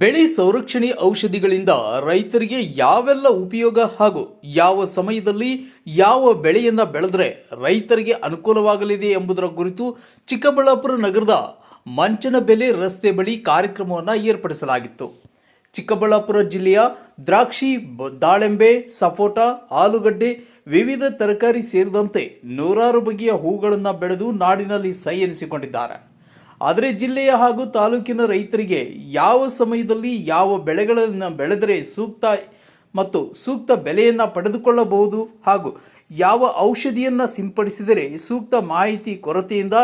ಬೆಳೆ ಸಂರಕ್ಷಣೆ ಔಷಧಿಗಳಿಂದ ರೈತರಿಗೆ ಯಾವೆಲ್ಲ ಉಪಯೋಗ ಹಾಗೂ ಯಾವ ಸಮಯದಲ್ಲಿ ಯಾವ ಬೆಳೆಯನ್ನ ಬೆಳೆದರೆ ರೈತರಿಗೆ ಅನುಕೂಲವಾಗಲಿದೆ ಎಂಬುದರ ಕುರಿತು ಚಿಕ್ಕಬಳ್ಳಾಪುರ ನಗರದ ಮಂಚನಬೆಲೆ ರಸ್ತೆ ಬಳಿ ಕಾರ್ಯಕ್ರಮವನ್ನು ಏರ್ಪಡಿಸಲಾಗಿತ್ತು. ಚಿಕ್ಕಬಳ್ಳಾಪುರ ಜಿಲ್ಲೆಯ ದ್ರಾಕ್ಷಿ, ದಾಳಿಂಬೆ, ಸಪೋಟ, ಆಲೂಗಡ್ಡೆ ವಿವಿಧ ತರಕಾರಿ ಸೇರಿದಂತೆ ನೂರಾರು ಬಗೆಯ ಹೂಗಳನ್ನು ಬೆಳೆದು ನಾಡಿನಲ್ಲಿ ಸೈ ಎನಿಸಿಕೊಂಡಿದ್ದಾರೆ. ಆದರೆ ಜಿಲ್ಲೆಯ ಹಾಗೂ ತಾಲೂಕಿನ ರೈತರಿಗೆ ಯಾವ ಸಮಯದಲ್ಲಿ ಯಾವ ಬೆಳೆಗಳನ್ನು ಬೆಳೆದರೆ ಸೂಕ್ತ ಮತ್ತು ಸೂಕ್ತ ಬೆಲೆಯನ್ನು ಪಡೆದುಕೊಳ್ಳಬಹುದು ಹಾಗೂ ಯಾವ ಔಷಧಿಯನ್ನು ಸಿಂಪಡಿಸಿದರೆ ಸೂಕ್ತ ಮಾಹಿತಿ ಕೊರತೆಯಿಂದ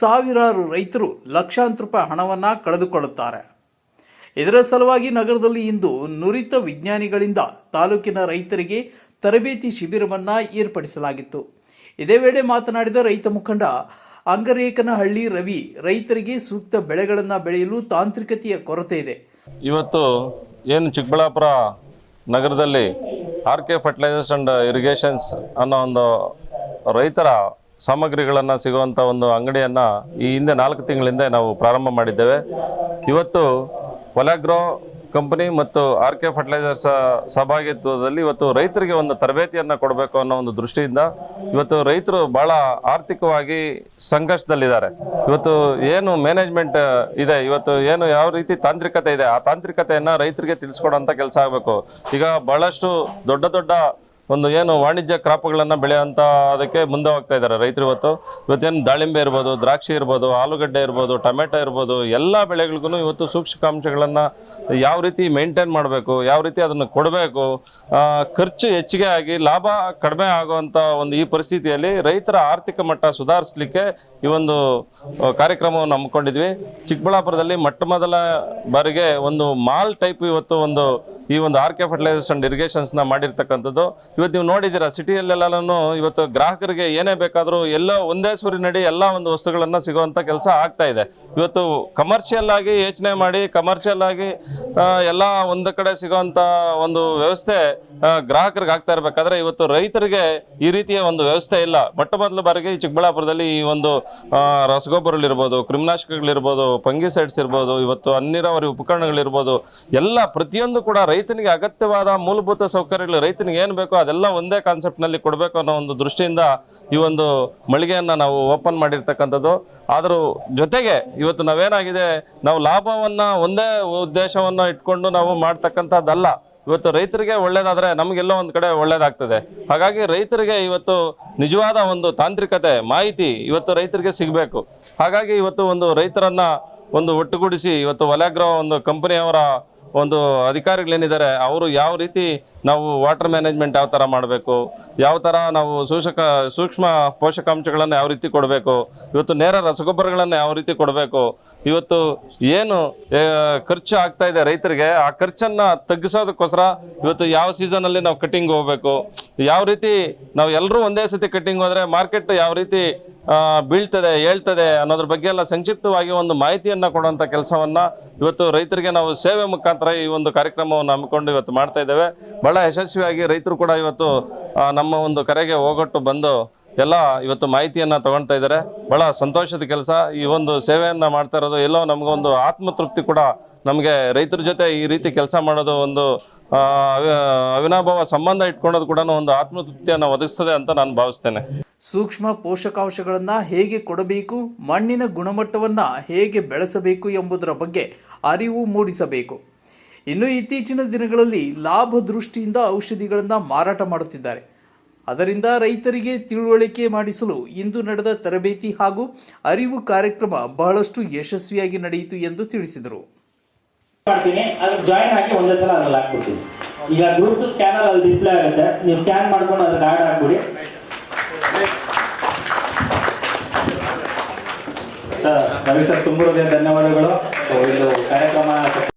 ಸಾವಿರಾರು ರೈತರು ಲಕ್ಷಾಂತರ ರೂಪಾಯಿ ಹಣವನ್ನು ಕಳೆದುಕೊಳ್ಳುತ್ತಾರೆ. ಇದರ ಸಲುವಾಗಿ ನಗರದಲ್ಲಿ ಇಂದು ನುರಿತ ವಿಜ್ಞಾನಿಗಳಿಂದ ತಾಲೂಕಿನ ರೈತರಿಗೆ ತರಬೇತಿ ಶಿಬಿರವನ್ನು ಏರ್ಪಡಿಸಲಾಗಿತ್ತು. ಇದೇ ವೇಳೆ ಮಾತನಾಡಿದ ರೈತ ಮುಖಂಡ ಅಂಗರೇಕನಹಳ್ಳಿ ರವಿ, ರೈತರಿಗೆ ಸೂಕ್ತ ಬೆಳೆಗಳನ್ನು ಬೆಳೆಯಲು ತಾಂತ್ರಿಕತೆಯ ಕೊರತೆ ಇದೆ. ಇವತ್ತು ಏನು ಚಿಕ್ಕಬಳ್ಳಾಪುರ ನಗರದಲ್ಲಿ R K fertilizers and irrigations ಅನ್ನೋ ಒಂದು ರೈತರ ಸಾಮಗ್ರಿಗಳನ್ನು ಸಿಗುವಂಥ ಒಂದು ಅಂಗಡಿಯನ್ನು ಈ ಹಿಂದೆ ನಾಲ್ಕು ತಿಂಗಳಿಂದ ನಾವು ಪ್ರಾರಂಭ ಮಾಡಿದ್ದೇವೆ. ಇವತ್ತು ಒಲಾಗ್ರೋ ಕಂಪನಿ ಮತ್ತು ಆರ್ ಕೆ ಫರ್ಟಿಲೈಸರ್ಸ್ ಸಹಭಾಗಿತ್ವದಲ್ಲಿ ಇವತ್ತು ರೈತರಿಗೆ ಒಂದು ತರಬೇತಿಯನ್ನು ಕೊಡಬೇಕು ಅನ್ನೋ ಒಂದು ದೃಷ್ಟಿಯಿಂದ ಇವತ್ತು ರೈತರು ಭಾಳ ಆರ್ಥಿಕವಾಗಿ ಸಂಘರ್ಷದಲ್ಲಿದ್ದಾರೆ. ಇವತ್ತು ಏನು ಮ್ಯಾನೇಜ್ಮೆಂಟ್ ಇದೆ, ಇವತ್ತು ಏನು ಯಾವ ರೀತಿ ತಾಂತ್ರಿಕತೆ ಇದೆ, ಆ ತಾಂತ್ರಿಕತೆಯನ್ನು ರೈತರಿಗೆ ತಿಳಿಸ್ಕೊಡೋಂಥ ಕೆಲಸ ಆಗಬೇಕು. ಈಗ ಭಾಳಷ್ಟು ದೊಡ್ಡ ದೊಡ್ಡ ಒಂದು ಏನು ವಾಣಿಜ್ಯ ಕ್ರಾಪ್ಗಳನ್ನು ಬೆಳೆಯೋಂಥ ಅದಕ್ಕೆ ಮುಂದೆ ಹೋಗ್ತಾ ಇದ್ದಾರೆ ರೈತರು ಇವತ್ತು. ಇವತ್ತೇನು ದಾಳಿಂಬೆ ಇರ್ಬೋದು, ದ್ರಾಕ್ಷಿ ಇರ್ಬೋದು, ಆಲೂಗಡ್ಡೆ ಇರ್ಬೋದು, ಟೊಮೆಟೊ ಇರ್ಬೋದು, ಎಲ್ಲ ಬೆಳೆಗಳಿಗೂ ಇವತ್ತು ಸೂಕ್ಷ್ಮಾಂಶಗಳನ್ನು ಯಾವ ರೀತಿ ಮೇಂಟೈನ್ ಮಾಡಬೇಕು, ಯಾವ ರೀತಿ ಅದನ್ನು ಕೊಡಬೇಕು ಖರ್ಚು ಹೆಚ್ಚಿಗೆ ಆಗಿ ಲಾಭ ಕಡಿಮೆ ಆಗುವಂಥ ಒಂದು ಈ ಪರಿಸ್ಥಿತಿಯಲ್ಲಿ ರೈತರ ಆರ್ಥಿಕ ಮಟ್ಟ ಸುಧಾರಿಸಲಿಕ್ಕೆ ಈ ಒಂದು ಕಾರ್ಯಕ್ರಮವನ್ನು ಹಮ್ಮಿಕೊಂಡಿದ್ವಿ. ಚಿಕ್ಕಬಳ್ಳಾಪುರದಲ್ಲಿ ಮೊಟ್ಟ ಮೊದಲ ಬಾರಿಗೆ ಒಂದು ಮಾಲ್ ಟೈಪ್ ಇವತ್ತು ಒಂದು ಈ ಒಂದು ಆರ್ ಕೆ ಫರ್ಟಿಲೈಸರ್ಸ್ ಅಂಡ್ ಇರಿಗೇಷನ್ಸ್ನ ಮಾಡಿರ್ತಕ್ಕಂಥದ್ದು. ಇವತ್ತು ನೀವು ನೋಡಿದ್ದೀರಾ ಸಿಟಿಯಲ್ಲೆಲ್ಲನೂ ಇವತ್ತು ಗ್ರಾಹಕರಿಗೆ ಏನೇ ಬೇಕಾದರೂ ಎಲ್ಲ ಒಂದೇ ಸೂರಿನಡಿ ಎಲ್ಲ ಒಂದು ವಸ್ತುಗಳನ್ನು ಸಿಗುವಂಥ ಕೆಲಸ ಆಗ್ತಾ ಇದೆ. ಇವತ್ತು ಕಮರ್ಷಿಯಲ್ ಆಗಿ ಯೋಚನೆ ಮಾಡಿ ಕಮರ್ಷಿಯಲ್ ಆಗಿ ಎಲ್ಲ ಒಂದು ಕಡೆ ಸಿಗುವಂಥ ಒಂದು ವ್ಯವಸ್ಥೆ ಗ್ರಾಹಕರಿಗೆ ಆಗ್ತಾ ಇರಬೇಕಾದ್ರೆ ಇವತ್ತು ರೈತರಿಗೆ ಈ ರೀತಿಯ ಒಂದು ವ್ಯವಸ್ಥೆ ಇಲ್ಲ. ಮೊಟ್ಟ ಮೊದಲ ಬಾರಿಗೆ ಚಿಕ್ಕಬಳ್ಳಾಪುರದಲ್ಲಿ ಈ ಒಂದು ರಸಗೊಬ್ಬರಗಳಿರ್ಬೋದು, ಕ್ರಿಮಿನಾಶಕಗಳಿರ್ಬೋದು, ಫಂಗಿಸೈಡ್ಸ್ ಇರ್ಬೋದು, ಇವತ್ತು ಹನ್ನೀರಾವರಿ ಉಪಕರಣಗಳಿರ್ಬೋದು, ಎಲ್ಲ ಪ್ರತಿಯೊಂದು ಕೂಡ ರೈತನಿಗೆ ಅಗತ್ಯವಾದ ಮೂಲಭೂತ ಸೌಕರ್ಯಗಳು ರೈತನಿಗೆ ಏನು ಬೇಕೋ ಅದೆಲ್ಲ ಒಂದೇ ಕಾನ್ಸೆಪ್ಟ್ನಲ್ಲಿ ಕೊಡಬೇಕು ಅನ್ನೋ ಒಂದು ದೃಷ್ಟಿಯಿಂದ ಈ ಒಂದು ಮಳಿಗೆಯನ್ನು ನಾವು ಓಪನ್ ಮಾಡಿರ್ತಕ್ಕಂಥದ್ದು. ಆದರೂ ಜೊತೆಗೆ ಇವತ್ತು ನಾವೇನಾಗಿದೆ, ನಾವು ಲಾಭವನ್ನು ಒಂದೇ ಉದ್ದೇಶವನ್ನು ಇಟ್ಕೊಂಡು ನಾವು ಮಾಡ್ತಕ್ಕಂಥದ್ದಲ್ಲ. ಇವತ್ತು ರೈತರಿಗೆ ಒಳ್ಳೇದಾದ್ರೆ ನಮಗೆಲ್ಲೋ ಒಂದು ಕಡೆ ಒಳ್ಳೇದಾಗ್ತದೆ. ಹಾಗಾಗಿ ರೈತರಿಗೆ ಇವತ್ತು ನಿಜವಾದ ಒಂದು ತಾಂತ್ರಿಕತೆ, ಮಾಹಿತಿ ಇವತ್ತು ರೈತರಿಗೆ ಸಿಗಬೇಕು. ಹಾಗಾಗಿ ಇವತ್ತು ಒಂದು ರೈತರನ್ನ ಒಂದು ಒಟ್ಟುಗೂಡಿಸಿ ಇವತ್ತು ವಲಯಗ್ರಹ ಒಂದು ಕಂಪನಿಯವರ ಒಂದು ಅಧಿಕಾರಿಗಳೇನಿದ್ದಾರೆ, ಅವರು ಯಾವ ರೀತಿ ನಾವು ವಾಟರ್ ಮ್ಯಾನೇಜ್ಮೆಂಟ್ ಯಾವ ಥರ ಮಾಡಬೇಕು? ಯಾವ ಥರ ನಾವು ಸೂಕ್ಷಕ ಸೂಕ್ಷ್ಮ ಪೋಷಕಾಂಶಗಳನ್ನು ಯಾವ ರೀತಿ ಕೊಡಬೇಕು? ಇವತ್ತು ನೇರ ರಸಗೊಬ್ಬರಗಳನ್ನು ಯಾವ ರೀತಿ ಕೊಡಬೇಕು? ಇವತ್ತು ಏನು ಖರ್ಚು ಆಗ್ತಾ ಇದೆ ರೈತರಿಗೆ, ಆ ಖರ್ಚನ್ನು ತಗ್ಗಿಸೋದಕ್ಕೋಸ್ಕರ ಇವತ್ತು ಯಾವ ಸೀಸನಲ್ಲಿ ನಾವು ಕಟ್ಟಿಂಗ್ ಹೋಗಬೇಕು? ಯಾವ ರೀತಿ ನಾವು ಎಲ್ಲರೂ ಒಂದೇ ಸತಿ ಕಟ್ಟಿಂಗ್ ಹೋದರೆ ಮಾರ್ಕೆಟ್ ಯಾವ ರೀತಿ ಬೀಳ್ತದೆ ಹೇಳ್ತದೆ ಅನ್ನೋದ್ರ ಬಗ್ಗೆ ಎಲ್ಲ ಸಂಕ್ಷಿಪ್ತವಾಗಿ ಒಂದು ಮಾಹಿತಿಯನ್ನು ಕೊಡುವಂಥ ಕೆಲಸವನ್ನು ಇವತ್ತು ರೈತರಿಗೆ ನಾವು ಸೇವೆ ಮುಖಾಂತರ ಈ ಒಂದು ಕಾರ್ಯಕ್ರಮವನ್ನು ಹಮ್ಮಿಕೊಂಡು ಇವತ್ತು ಮಾಡ್ತಾ ಇದ್ದೇವೆ. ಬಹಳ ಯಶಸ್ವಿಯಾಗಿ ರೈತರು ಕೂಡ ಇವತ್ತು ನಮ್ಮ ಒಂದು ಕರೆಗೆ ಹೋಗೊಟ್ಟು ಬಂದು ಎಲ್ಲ ಇವತ್ತು ಮಾಹಿತಿಯನ್ನು ತಗೊಳ್ತಾ ಇದ್ದಾರೆ. ಬಹಳ ಸಂತೋಷದ ಕೆಲಸ. ಈ ಒಂದು ಸೇವೆಯನ್ನು ಮಾಡ್ತಾ ಇರೋದು ಎಲ್ಲೋ ನಮಗೊಂದು ಆತ್ಮತೃಪ್ತಿ ಕೂಡ ನಮಗೆ ರೈತರ ಜೊತೆ ಈ ರೀತಿ ಕೆಲಸ ಮಾಡೋದು ಒಂದು ಅವಿನಾಭಾವ ಸಂಬಂಧ ಇಟ್ಕೊಳ್ಳೋದು ಕೂಡ ಒಂದು ಆತ್ಮತೃಪ್ತಿಯನ್ನು ಒದಗಿಸ್ತದೆ ಅಂತ ನಾನು ಭಾವಿಸ್ತೇನೆ. ಸೂಕ್ಷ್ಮ ಪೋಷಕಾಂಶಗಳನ್ನು ಹೇಗೆ ಕೊಡಬೇಕು, ಮಣ್ಣಿನ ಗುಣಮಟ್ಟವನ್ನು ಹೇಗೆ ಬೆಳೆಸಬೇಕು ಎಂಬುದರ ಬಗ್ಗೆ ಅರಿವು ಮೂಡಿಸಬೇಕು. ಇನ್ನು ಇತ್ತೀಚಿನ ದಿನಗಳಲ್ಲಿ ಲಾಭ ದೃಷ್ಟಿಯಿಂದ ಔಷಧಿಗಳನ್ನು ಮಾರಾಟ ಮಾಡುತ್ತಿದ್ದಾರೆ. ಅದರಿಂದ ರೈತರಿಗೆ ತಿಳುವಳಿಕೆ ಮಾಡಿಸಲು ಇಂದು ನಡೆದ ತರಬೇತಿ ಹಾಗೂ ಅರಿವು ಕಾರ್ಯಕ್ರಮ ಬಹಳಷ್ಟು ಯಶಸ್ವಿಯಾಗಿ ನಡೆಯಿತು ಎಂದು ತಿಳಿಸಿದರು. ಮಾಡ್ತೀನಿ. ಅಲ್ಲಿ ಜಾಯಿನ್ ಆಗಿ ಒಂದೇ ಸಲ ಅದ್ರಲ್ಲಿ ಹಾಕ್ಬಿಡ್ತೀನಿ. ಈಗ ಗ್ರೂಪ್ ಸ್ಕ್ಯಾನರ್ ಅಲ್ಲಿ ಡಿಸ್ಪ್ಲೇ ಆಗುತ್ತೆ. ನೀವು ಸ್ಕ್ಯಾನ್ ಮಾಡ್ಕೊಂಡು ಅದಕ್ಕೆ ಆರ್ಡರ್ ಹಾಕ್ಬಿಡಿ ಸರ್, ರವಿ ಸರ್, ತುಂಬ ಧನ್ಯವಾದಗಳು. ಇದು ಕಾರ್ಯಕ್ರಮ